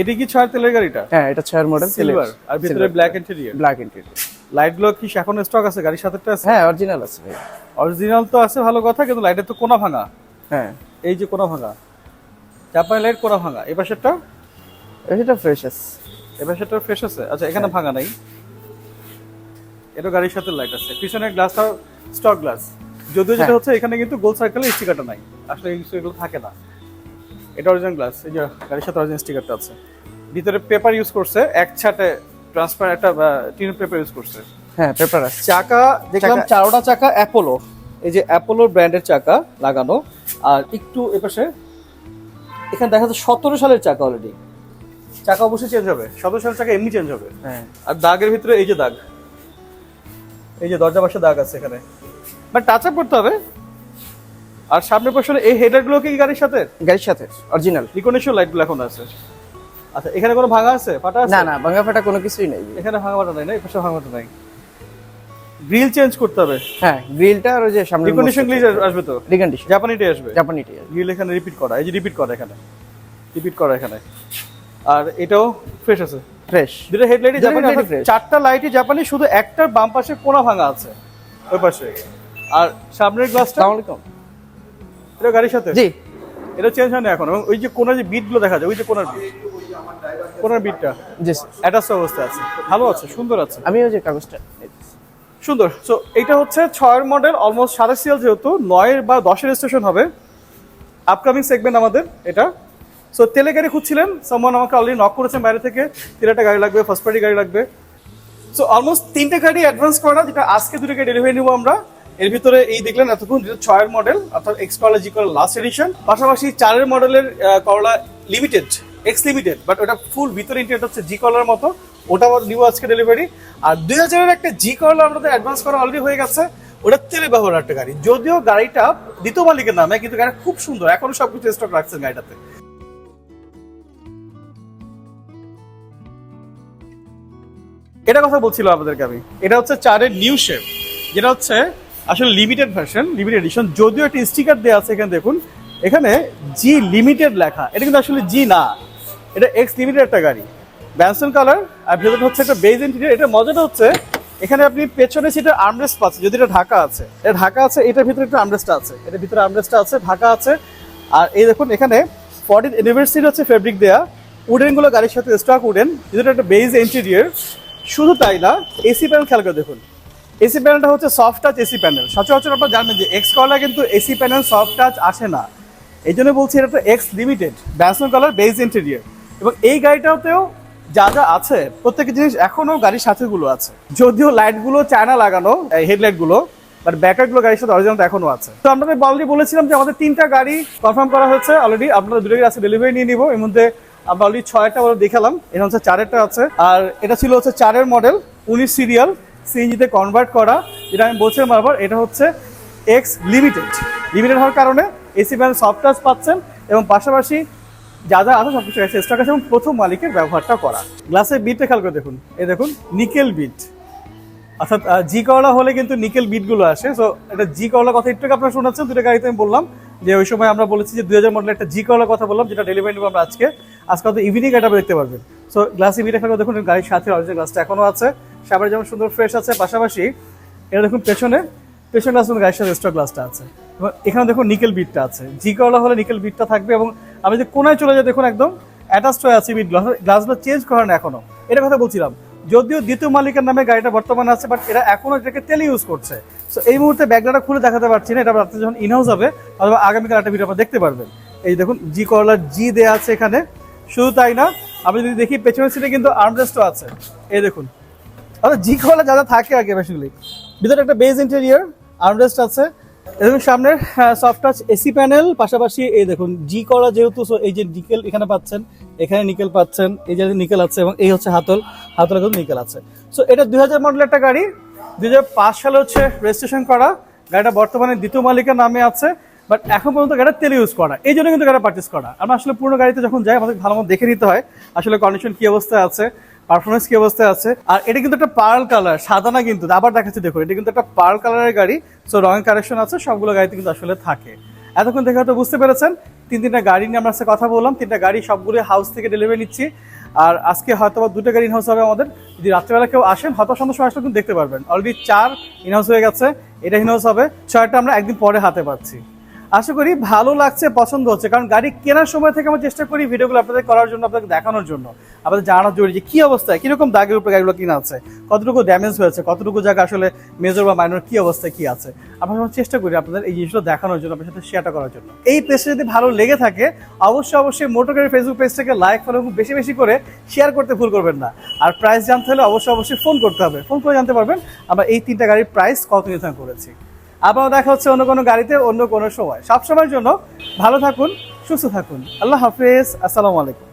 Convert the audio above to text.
এটি কি ছয় তেলের গাড়িটা? হ্যাঁ এটা ছয়ের মডেল সিলভার আর ভিতরে ব্ল্যাক ইন্টেরিয়র ব্ল্যাক ইন্টেরিয়র লাইটগুলো কি এখন স্টক আছে? গাড়ির সাথে আছে? হ্যাঁ অরিজিনাল আছে ভাই। অরিজিনাল তো আছে ভালো কথা কিন্তু লাইটের তো কোনা ভাঙা। হ্যাঁ। এই যে কোনা ভাঙা। জাপানি লাইট কোনা ভাঙা। এই পাশেরটা? এটা ফ্রেশ আছে। এই পাশেরটা ফ্রেশ আছে? আচ্ছা এখানে ভাঙা নাই। এটা গাড়ির সাথে লাইট আছে। পিছনের গ্লাসটা স্টক গ্লাস যদিও যেটা হ্যাঁ। হচ্ছে এখানে কিন্তু গোল সার্কেলে স্টিকারটা নাই। আসলে এই এগুলো থাকে না। এটা অরিজিনাল গ্লাস এই যে গাড়ির সাথে অরিজিনাল স্টিকারটা আছে। ভিতরে পেপার ইউজ করছে এক ছাটে ট্রান্সপার একটা টিন পেপার ইউজ করছে। হ্যাঁ পেপার চাকা দেখলাম চারোটা চাকা অ্যাপোলো এই যে অ্যাপোলোর ব্র্যান্ডের চাকা লাগানো আর একটু এপাশে এখানে দেখা যাচ্ছে সতেরো সালের চাকা অলরেডি চাকা অবশ্যই চেঞ্জ হবে। সতেরো সালের চাকা এমনি চেঞ্জ হবে। হ্যাঁ। আর দাগের ভিতরে এই যে দাগ। এই যে দরজা পাশে দাগ আছে এখানে। বাট টাচ আপ করতে হবে। আর সামনের পেছনে এই হেডারগুলো কি গাড়ির সাথে? গাড়ির সাথে অরিজিনাল রিকনেশন লাইটগুলো এখন আছে। আচ্ছা এখানে কোনো ভাঙা আছে? ফাটা আছে? না না ভাঙা ফাটা কোনো কিছুই নেই। এখানে ভাঙা ফাটা নাই না? এই পাশে ভাঙা ফাটা নাই। গ্রিল চেঞ্জ করতে হবে। হ্যাঁ গ্রিলটা আর ওই যে সামনে রিকন্ডিশন গ্রিল আসবে তো? রিকন্ডিশন জাপানিটাই আসবে? জাপানিটি গ্রিল এখানে রিপিট করা। এই যে রিপিট করা এখানে। রিপিট করা এখানে। আর এটাও ফ্রেশ আছে। ফ্রেশ দুটো হেডলাইটই জাপানি চারটা লাইটই জাপানি শুধু একটার বাম পাশে কোনা ভাঙা আছে। ওই পাশে। আর সামনের গ্লাসটা আসসালামু আলাইকুম এটা গাড়ির সাথে? জি। এটা চেঞ্জ হয় না এখন? এবং ওই যে কোনার যে বিটগুলো দেখা যায় ওই যে কোনার বিট কোনার বিটটা জি অ্যাটাচ অবস্থা আছে। ভালো আছে সুন্দর আছে। আমি ওই যে কাগজটা সুন্দর। সো এটা হচ্ছে ছয়ের মডেল অলমোস্ট সাড়ে সিএল যেহেতু নয়ের বা দশের স্টেশন হবে। আপকামিং সেগমেন্ট আমাদের এটা। সো তেলে গাড়ি খুঁজছিলেন সামন আমাকে অলরেডি নক করেছেন বাইরে থেকে তেলেটা গাড়ি লাগবে ফার্স্ট পার্টি গাড়ি লাগবে। সো অলমোস্ট তিনটে গাড়ি অ্যাডভান্স করা যেটা আজকে দুটো গাড়ি ডেলিভারি নেব আমরা। এর ভিতরে এই দেখলেন এতক্ষণ যেটা ছয়ের মডেল অর্থাৎ এক্স করলা জি করলা লাস্ট এডিশন পাশাপাশি চারের মডেলের করলা লিমিটেড এক্স লিমিটেড বাট ওটা ফুল ভিতরে ইন্টারনেট হচ্ছে জি করলার মতো। ওটা আমাদের নিউ আজকে ডেলিভারি আর দুই হাজারের একটা জি করলা আমাদের অ্যাডভান্স করা অলরেডি হয়ে গেছে। ওটা তেলে ব্যবহার একটা গাড়ি। যদিও গাড়িটা দ্বিতীয় মালিকের নামে, কিন্তু গাড়িটা খুব সুন্দর। এখনও সবকিছু স্টক রাখছেন গাড়িটাতে। এটা কথা বলছিল আপনাদেরকে আমি। এটা হচ্ছে চারের নিউ শেপ যেটা হচ্ছে আসলে লিমিটেড ভার্সন লিমিটেড এডিশন যদিও একটা স্টিকার দেওয়া আছে এখানে দেখুন, এখানে জি লিমিটেড লেখা। এটা কিন্তু আসলে জি না, এটা এক্স লিমিটেড একটা গাড়ি। ব্যানসন কালার আর ভেতরে হচ্ছে একটা বেজ ইন্টেরিয়র এটা মজাটা হচ্ছে, এখানে আপনি পেছনে সেটা আর্মরেস্ট পাচ্ছেন, যদি এটা ঢাকা আছে। এটা ঢাকা আছে, এটার ভিতরে একটা আর্মরেস্ট আছে। এটার ভিতরে আর্মরেস্টটা আছে, ঢাকা আছে। আর এই দেখুন, এখানে ফর্টিন ইউনিভার্সিটি হচ্ছে ফেব্রিক দেয়া। উডেনগুলো গাড়ির সাথে স্টক উডেন ভিতরে একটা বেজ ইন্টেরিয়র শুধু তাই না এসি প্যানেল খেয়াল করে দেখুন। এসি প্যানেলটা হচ্ছে সফট টাচ এসি প্যানেল। সচরাচর আপনারা জানবেন যে এক্স কলার কিন্তু এসি প্যানেল সফট টাচ আসে না। এই জন্য বলছি এটা এক্স লিমিটেড ব্যাসন কলার বেজ ইন্টেরিয়র এবং এই গাড়িটাতেও যা যা আছে, প্রত্যেকটা জিনিস এখনও গাড়ির সাথে গুলো আছে। যদিও লাইটগুলো চায়না লাগানো হেডলাইটগুলো বাট ব্যাকারগুলো গাড়ির সাথে অরিজিনাল এখনও আছে। তো আপনাদের অলরেডি বলেছিলাম যে আমাদের তিনটা গাড়ি কনফার্ম করা হয়েছে অলরেডি আপনারা দুটো গাড়ি আছে ডেলিভারি নিয়ে নিবো। এর মধ্যে আমরা অলরেডি ছয়টা দেখালাম। এটা হচ্ছে চারেরটা আছে। আর এটা ছিল হচ্ছে চারের মডেল উনিশ সিরিয়াল সিএনজিতে কনভার্ট করা যেটা আমি বলছিলাম বারবার, এটা হচ্ছে এক্স লিমিটেড লিমিটেড হওয়ার কারণে এসি প্যানেল সফট টাচ পাচ্ছেন এবং পাশাপাশি যা যা আছে সবকিছু আছে স্টক আছে এবং প্রথম মালিকের ব্যবহারটা করা। গ্লাসের বিটটা খেয়াল করে দেখুন। এই দেখুন নিকেল বিট অর্থাৎ জি করলা হলে কিন্তু নিকেল বিটগুলো আসে। সো এটা জি করলা কথা একটু আপনারা শোনাচ্ছেন দুটো গাড়িতে আমি বললাম যে ওই সময় আমরা বলেছি যে দুই হাজার মডেলের একটা জি করলা কথা বললাম, যেটা ডেলিভারি নেব আমরা আজকে। আজকে হয়তো ইভিনিং এটা দেখতে পারবেন। সো গ্লাসে বিটে খেয়াল দেখুন গাড়ির সাথে অরিজিনাল গ্লাসটা এখনও আছে। সামনে যেমন সুন্দর ফ্রেশ আছে, পাশাপাশি এটা দেখুন পেছনে পেছনে গ্লাস গাড়ির সাথে স্টক গ্লাসটা আছে। এবং এখানে দেখুন নিকেল বিটটা আছে। জি করলা হলে নিকেল বিটটা থাকবে এবং আমি যে কোনায় চলে যাই দেখুন একদম অ্যাটাচড হয়ে আছে বিট গ্লাস গ্লাসগুলো চেঞ্জ করে না এখনও। এটা কথা বলছিলাম। যদিও দ্বিতীয় মালিকের নামে গাড়িটা বর্তমানে আছে বাট এরা এখনও এটাকে তেলে ইউজ করছে। সো এই মুহূর্তে ব্যাগটা খুলে দেখাতে পারছি না, এটা রাত্রে যখন ইনহাউস হবে, অথবা আগামীকাল একটা ভিডিও আপনারা দেখতে পারবেন। এই দেখুন জি করলার জি দেয়া আছে এখানে। শুধু তাই না, আমি যদি দেখি পেছনের সিটে কিন্তু আর্মরেস্টও আছে। এই দেখুন। জি করলা যা যা থাকে আগে বেসিক্যালি ভিতরে একটা বেজ ইন্টেরিয়ার আর্মরেস্ট আছে। এবং সামনের সফট টাচ এসি প্যানেল পাশাপাশি এই দেখুন, জি করা যেহেতু এই যে নিকেল এখানে পাচ্ছেন, এখানে নিকেল পাচ্ছেন, এই যে নিকেল আছে এবং এই হচ্ছে হাতল হাতলে কিন্তু নিকেল আছে। সো এটা দুই হাজার মডেলের একটা গাড়ি, দুই হাজার পাঁচ সালে হচ্ছে রেজিস্ট্রেশন করা। গাড়িটা বর্তমানে দ্বিতীয় মালিকের নামে আছে বাট এখন পর্যন্ত গাড়িটা তেল ইউজ করা। এই জন্য কিন্তু গাড়িটা পার্চেস করা। আমরা আসলে পুরো গাড়িতে যখন যাই, আমাদের ভালো মতো দেখে নিতে হয়, আসলে কন্ডিশন কি অবস্থায় আছে। পারফরমেন্স কি অবস্থায় আছে? আর এটা কিন্তু একটা পার্ল কালার সাদা না কিন্তু, আবার দেখাচ্ছি, দেখুন, এটা কিন্তু একটা পার্ল কালারের গাড়ি সো রঙের কারেকশন আছে, সবগুলো গাড়িতে কিন্তু আসলে থাকে। এতক্ষণ দেখে হয়তো বুঝতে পেরেছেন, তিন তিনটা গাড়ি নিয়ে আমরা আজকে কথা বললাম, তিনটা গাড়ি সবগুলো হাউস থেকে ডেলিভারি নিচ্ছি, আর আজকে হয়তো বা দুটো গাড়ি ইনহাউস হবে আমাদের। যদি রাত্রেবেলা কেউ আসেন হয়তো সন্ধ্যা সময় আসলে কিন্তু দেখতে পারবেন। অলরেডি চার ইনহাউস হয়ে গেছে, এটা ইনহাউস হবে, ছয়টা আমরা একদিন পরে হাতে পাচ্ছি। আশা করি ভালো লাগছে, পছন্দ হচ্ছে। কারণ গাড়ি কেনার সময় থেকে আমরা চেষ্টা করি ভিডিওগুলো আপনাদের করার জন্য, আপনাদের দেখানোর জন্য। আপনাদের জানানোর জরুরি যে কি অবস্থায় কীরকম দাগের উপরে গাড়িগুলো কিনা আছে, কতটুকু ড্যামেজ হয়েছে, কতটুকু জায়গা আসলে মেজর বা মাইনর কি অবস্থায় কি আছে। আমরা সবাই চেষ্টা করি আপনাদের এই জিনিসগুলো দেখানোর জন্য আপনার সাথে শেয়ারটা করার জন্য। এই পেজটা যদি ভালো লেগে থাকে, অবশ্যই অবশ্যই মোটর গাড়ির ফেসবুক পেজটাকে লাইক ফলো বেশি বেশি করে শেয়ার করতে ভুল করবেন না। আর প্রাইস জানতে হলে অবশ্যই অবশ্যই ফোন করতে হবে। ফোন করে জানতে পারবেন, আমরা এই তিনটা গাড়ির প্রাইস কত নির্ধারণ করেছি। আবার দেখা হচ্ছে অন্য কোনো গাড়িতে, অন্য কোনো সময়। সবসময়ের জন্য ভালো থাকুন, সুস্থ থাকুন। আল্লাহ হাফেজ। আসসালামু আলাইকুম।